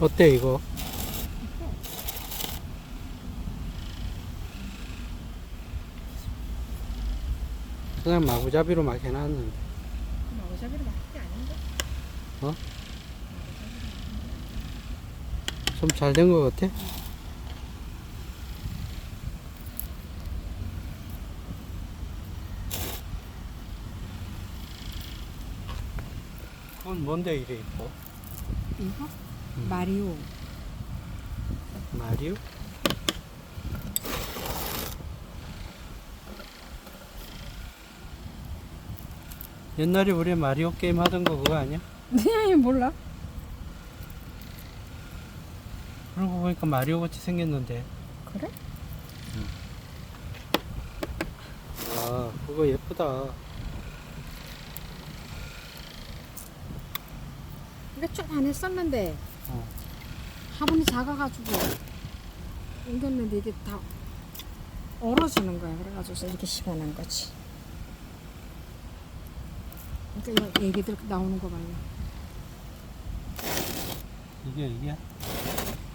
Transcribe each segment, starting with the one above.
어때 이거? 그냥 마구잡이로 막 해놨는데 마구잡이로 막게 아닌데? 좀잘 된 것 같아? 그건 뭔데 이래 이뻐? 이거? 마리오. 마리오? 옛날에 우리 마리오 게임 하던 거 그거 아니야? 네, 몰라. 그러고 보니까 마리오 같이 생겼는데 그래? 아 그거 예쁘다 이게 쭉안 했었는데 어. 화분이 작아가지고 옮겼는데 이게 다 얼어지는 거야. 그래가지고 이렇게 심어놓은 거지. 그러니까 이거 애기들 나오는 거 봐요. 이게 이게? 아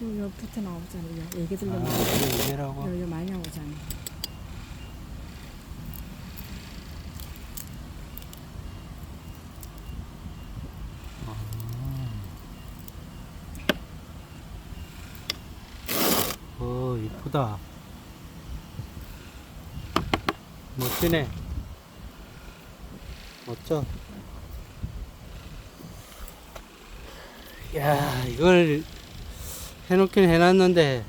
여기 옆부터 나오잖아. 요 애기들도 나오고 이게 이게라고? 여기 많이 나오잖아. 어 이쁘다. 멋지네. 멋져. 야 이걸 해놓긴 해놨는데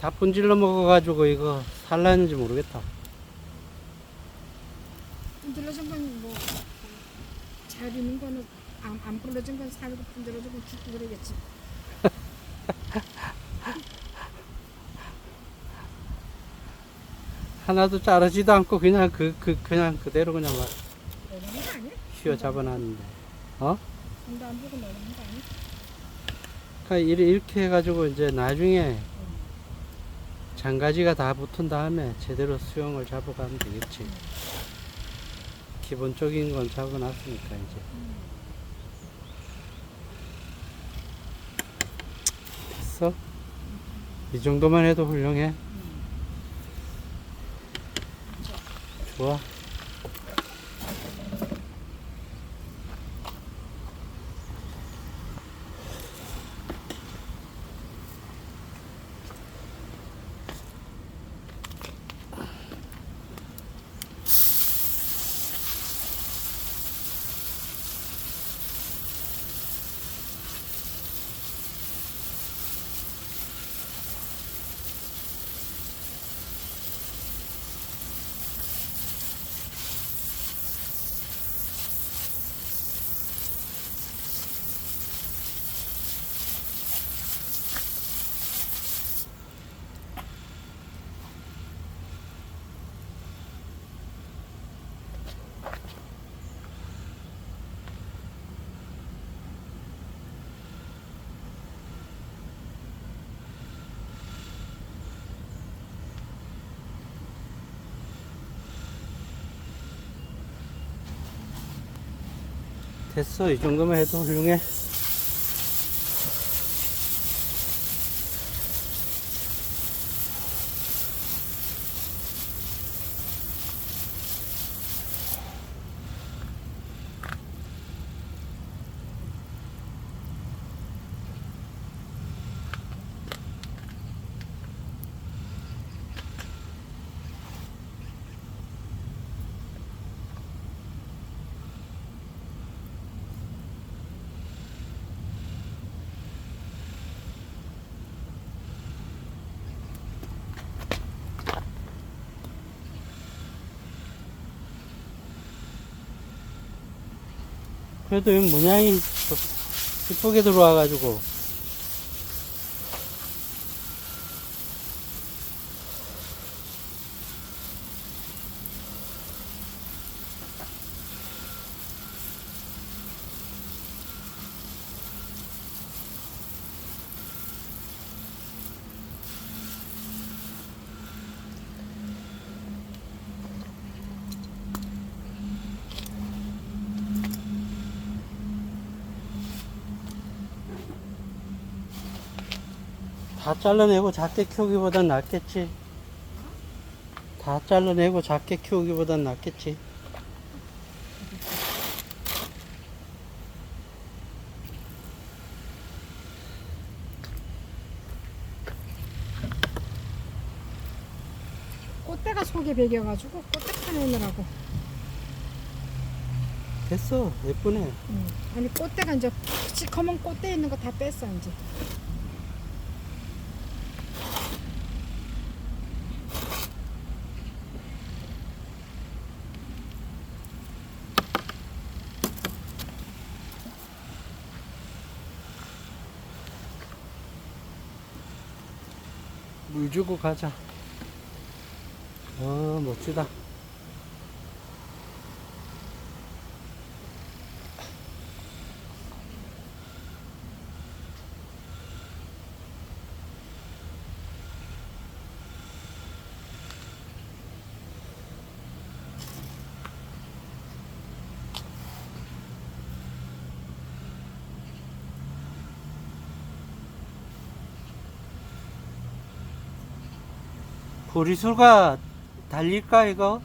다 분질러 먹어가지고 이거 살라는지 모르겠다. 분들러진 건뭐잘 있는 거는 안, 안 불러진 건 살고 분들러진 건 죽고 그러겠지. 하나도 자르지도 않고 그냥 그, 그 그냥 그대로 그냥 막? 휘어 잡아놨는데 어? 돈도 안 주고 내는 거 아니야? 그러니까 이렇게 해가지고 이제 나중에 장가지가 다 붙은 다음에 제대로 수영을 잡아가면 되겠지. 기본적인 건 잡아놨으니까 이제. 됐어? 이 정도만 해도 훌륭해. 좋아. 됐어. 이 정도만 해도 훌륭해. 그래도 이 문양이 이쁘게 들어와가지고. 다 잘라내고 작게 키우기보단 낫겠지. 다 잘라내고 작게 키우기보단 낫겠지. 꽃대가 속에 배겨가지고 꽃대 파내느라고. 됐어. 예쁘네. 응. 아니 꽃대가 이제 시커먼 꽃대 있는 거 다 뺐어 이제. 물 주고 가자. 어, 멋지다. 보리수가 달릴까 이거?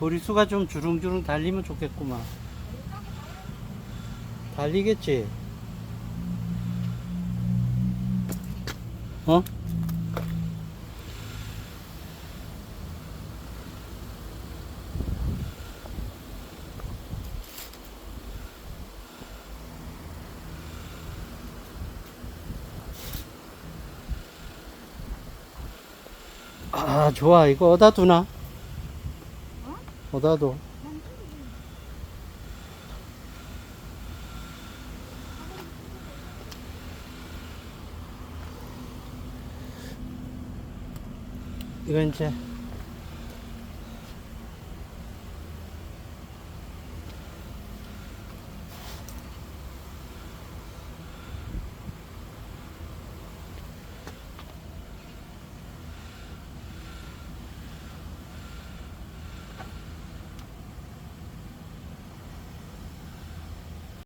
보리수가 좀 주릉주릉 달리면 좋겠구만. 달리겠지? 어? 아 좋아 이거 어디다 두나? 어디다 둬? 이거 이제